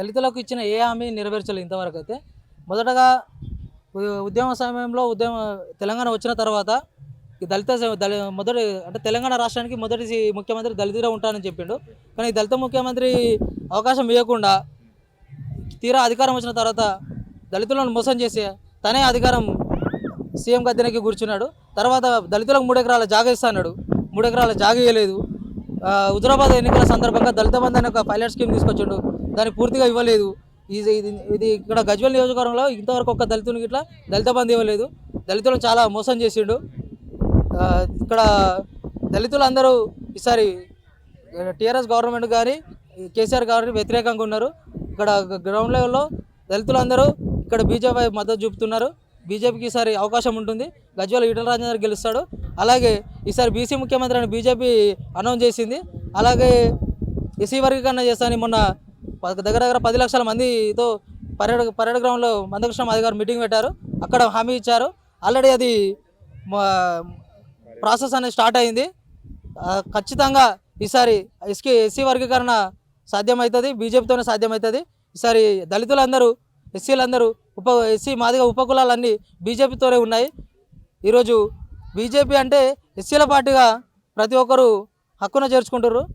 దళితులకు ఇచ్చిన ఏ హామీ నెరవేర్చలేదు ఇంతవరకు అయితే మొదటగా ఉద్యమ సమయంలో ఉద్యమ తెలంగాణ వచ్చిన తర్వాత ఈ దళిత మొదటి అంటే తెలంగాణ రాష్ట్రానికి మొదటి ముఖ్యమంత్రి దళితుడే ఉంటానని చెప్పిండు. కానీ ఈ దళిత ముఖ్యమంత్రి అవకాశం ఇవ్వకుండా తీరా అధికారం వచ్చిన తర్వాత దళితులను మోసం చేసి తనే అధికారం సీఎం గద్దెనకి కూర్చున్నాడు. తర్వాత దళితులకు మూడు ఎకరాల జాగా ఇస్తాడు మూడు ఎకరాల జాగా ఇవ్వలేదు హుజరాబాద్ ఎన్నికల సందర్భంగా దళిత బంధు అనే ఒక పైలట్ స్కీమ్ తీసుకొచ్చిండు. దాన్ని పూర్తిగా ఇవ్వలేదు. ఇది ఇది ఇక్కడ గజ్వల్ నియోజకవర్గంలో ఇంతవరకు ఒక దళితునికి ఇట్లా దళిత బంధు ఇవ్వలేదు. దళితులను చాలా మోసం చేసిండు. ఇక్కడ దళితులందరూ ఈసారి టీఆర్ఎస్ గవర్నమెంట్ కానీ కేసీఆర్ గారిని వ్యతిరేకంగా ఉన్నారు. ఇక్కడ గ్రౌండ్ లెవెల్లో దళితులందరూ ఇక్కడ బీజేపీ మద్దతు చూపుతున్నారు. బీజేపీకి ఈసారి అవకాశం ఉంటుంది. గజ్వేల్ ఈటల రాజేందర్ గెలుస్తాడు. అలాగే ఈసారి బీసీ ముఖ్యమంత్రి అని బీజేపీ అనౌన్స్ చేసింది. అలాగే ఎస్సీ వర్గీకరణ చేస్తానని మొన్న దగ్గర దగ్గర పది లక్షల మందితో పర్యట పర్యాటక గ్రామంలో మందకృష్ణ మాది గారు మీటింగ్ పెట్టారు. అక్కడ హామీ ఇచ్చారు. ఆల్రెడీ అది మా- ప్రాసెస్ అనేది స్టార్ట్ అయింది. ఖచ్చితంగా ఈసారి ఎస్కే ఎస్సీ వర్గీకరణ సాధ్యమవుతుంది బీజేపీతోనే సాధ్యమవుతుంది ఈసారి దళితులందరూ ఎస్సీలందరూ ఉప ఎస్సీ మాదిగా ఉపకులాలన్నీ బీజేపీతోనే ఉన్నాయి. ఈరోజు బీజేపీ అంటే ఎస్సీల పార్టీగా ప్రతి ఒక్కరూ హక్కున చేర్చుకుంటారు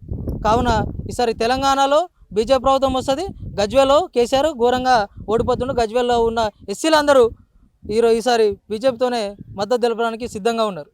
కావున ఈసారి తెలంగాణలో బీజేపీ ప్రభుత్వం వస్తుంది. గజ్వేల్లో కేసీఆర్ ఘోరంగా ఓడిపోతుండు. గజ్వేల్లో ఉన్న ఎస్సీలందరూ ఈరో ఈసారి బీజేపీతోనే మద్దతు తెలపడానికి సిద్ధంగా ఉన్నారు.